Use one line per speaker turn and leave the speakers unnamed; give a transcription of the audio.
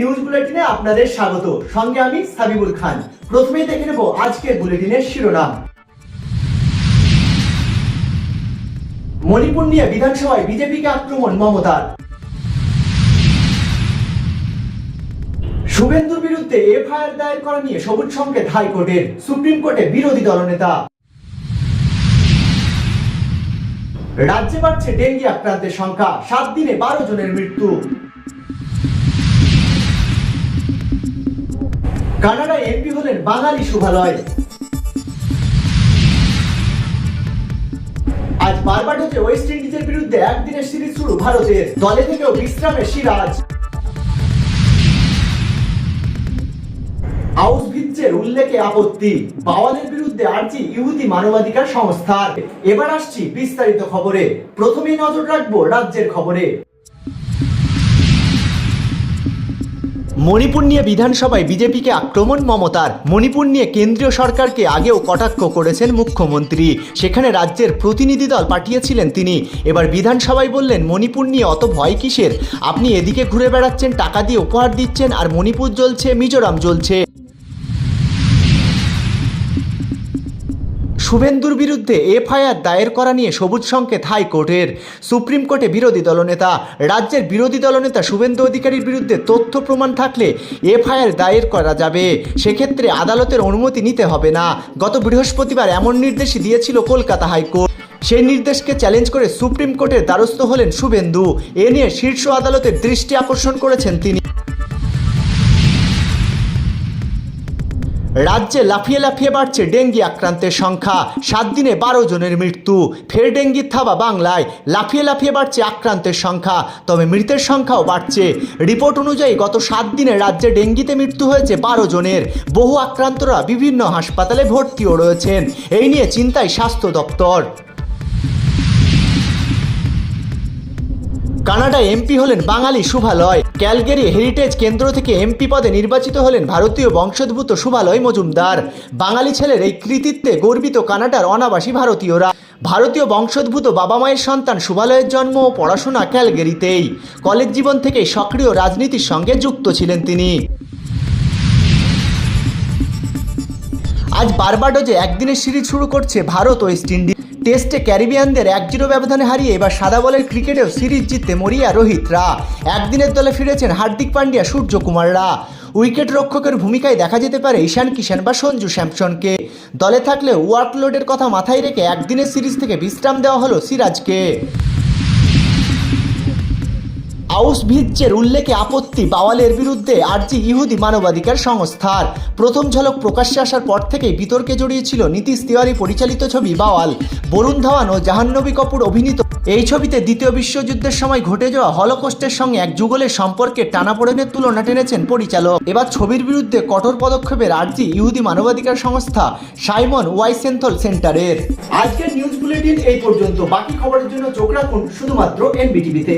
News বুলেটিনে আপনাদের স্বাগত। সঙ্গে আমি সাবিবুল খান। দেখে নেব আজকের বুলেটিনের শিরোনাম। মণিপুর নিয়ে বিধানসভায় বিজেপিকে আক্রমণ মমতার। শুভেন্দুর বিরুদ্ধে এফআইআর দায়ের করা নিয়ে সবুজ সংকেত হাইকোর্টের সুপ্রিম কোর্টে বিরোধী দলনেতা। রাজ্যে বাড়ছে ডেঙ্গি আক্রান্তের সংখ্যা, সাত দিনে বারো জনের মৃত্যু। কানাডায় এমপি হলেন বাঙালি শুভালয়। আজ বারবাডোজে ওয়েস্ট ইন্ডিজের বিরুদ্ধে একদিনের সিরিজ শুরু ভারতের। দলে থেকেও বিশ্রামে সিরাজ। আউসভিৎজের উল্লেখে আপত্তি। বাওয়ালের বিরুদ্ধে আর্জি ইহুদি মানবাধিকার সংস্থার। এবার আসছি বিস্তারিত খবরে। প্রথমেই নজর রাখব রাজ্যের খবরে। মণিপুর নিয়ে বিধানসভায় বিজেপিকে আক্রমণ মমতার। মণিপুর নিয়ে কেন্দ্রীয় সরকারকে আগেও কটাক্ষ করেছেন মুখ্যমন্ত্রী। সেখানে রাজ্যের প্রতিনিধি দল পাঠিয়েছিলেন তিনি। এবার বিধানসভায় বললেন মণিপুর নিয়ে অত ভয় কিসের? আপনি এদিকে ঘুরে বেড়াচ্ছেন, টাকা দিয়ে উপহার দিচ্ছেন, আর মণিপুর জ্বলছে, মিজোরাম জ্বলছে। শুভেন্দুর বিরুদ্ধে এফআইআর দায়ের করা নিয়ে সবুজ সংকেত হাইকোর্টের। সুপ্রিম কোর্টে বিরোধী দলনেতা, রাজ্যের বিরোধী দলনেতা শুভেন্দু অধিকারীর বিরুদ্ধে তথ্য প্রমাণ থাকলে এফআইআর দায়ের করা যাবে। সেক্ষেত্রে আদালতের অনুমতি নিতে হবে না। গত বৃহস্পতিবার এমন নির্দেশই দিয়েছিল কলকাতা হাইকোর্ট। সেই নির্দেশকে চ্যালেঞ্জ করে সুপ্রিম কোর্টের দ্বারস্থ হলেন শুভেন্দু। এ নিয়ে শীর্ষ আদালতের দৃষ্টি আকর্ষণ করেছেন তিনি। রাজ্যে লাফিয়ে লাফিয়ে বাড়ছে ডেঙ্গি আক্রান্তের সংখ্যা। সাত দিনে বারো জনের মৃত্যু। ফের ডেঙ্গির থাবা বাংলায়। লাফিয়ে লাফিয়ে বাড়ছে আক্রান্তের সংখ্যা, তবে মৃতের সংখ্যাও বাড়ছে। রিপোর্ট অনুযায়ী গত সাত দিনে রাজ্যে ডেঙ্গিতে মৃত্যু হয়েছে বারো জনের। বহু আক্রান্তরা বিভিন্ন হাসপাতালে ভর্তিও রয়েছেন। এই নিয়ে চিন্তায় স্বাস্থ্য দপ্তর। কানাডায় এমপি হলেন বাঙালি শুভালয়। ক্যালগেরি হেরিটেজ কেন্দ্র থেকে এমপি পদে নির্বাচিত হলেন ভারতীয় বংশোদ্ভূত শুভালয় মজুমদার। বাঙালি ছেলের এই কৃতিত্বে গর্বিত কানাডার অনাবাসী ভারতীয়রা। ভারতীয় বংশোদ্ভূত বাবা মায়ের সন্তান শুভালয়ের জন্ম ও পড়াশোনা ক্যালগেরিতেই। কলেজ জীবন থেকেই সক্রিয় রাজনীতির সঙ্গে যুক্ত ছিলেন তিনি। আজ বারবাডোজে একদিনের সিরিজ শুরু করছে ভারত ওয়েস্ট ইন্ডিজ টেস্টে ক্যারিবিয়ানদের এক জিরো ব্যবধানে হারিয়ে এবার সাদা বলের ক্রিকেটেও সিরিজ জিততে মরিয়া রোহিতরা। একদিনের দলে ফিরেছেন হার্দিক পান্ডিয়া, সূর্যকুমাররা। উইকেট রক্ষকের ভূমিকায় দেখা যেতে পারে ঈশান কিষান বা সঞ্জু স্যামসনকে। দলে থাকলে ওয়ার্কলোডের কথা মাথায় রেখে একদিনের সিরিজ থেকে বিশ্রাম দেওয়া হলো সিরাজকে। আউসভিৎজের উল্লেখে আপত্তি, বাওয়ালের বিরুদ্ধে আরজি ইহুদি মানবাধিকার সংস্থার। প্রথম ঝলক প্রকাশ্যে আসার পর থেকেই বিতর্কে জড়িয়েছিল নীতিশ তিওয়ারি পরিচালিত ছবি বাওয়াল। বরুণ ধাওয়ান ও জাহান্নবী কপুর অভিনীত। এই ছবিতে দ্বিতীয় বিশ্বযুদ্ধের সময় ঘটে যাওয়া হলকোস্টের সঙ্গে এক যুগলের সম্পর্কে টানাপোড়েনের তুলনা টেনেছেন পরিচালক। এবার ছবির বিরুদ্ধে কঠোর পদক্ষেপের আর্জি ইহুদি মানবাধিকার সংস্থা সাইমন ওয়াইসেন্থল সেন্টারের। আজকের নিউজ বুলেটিন এই পর্যন্ত। বাকি খবরের জন্য চোখ রাখুন শুধুমাত্র এনবিটিভিতে।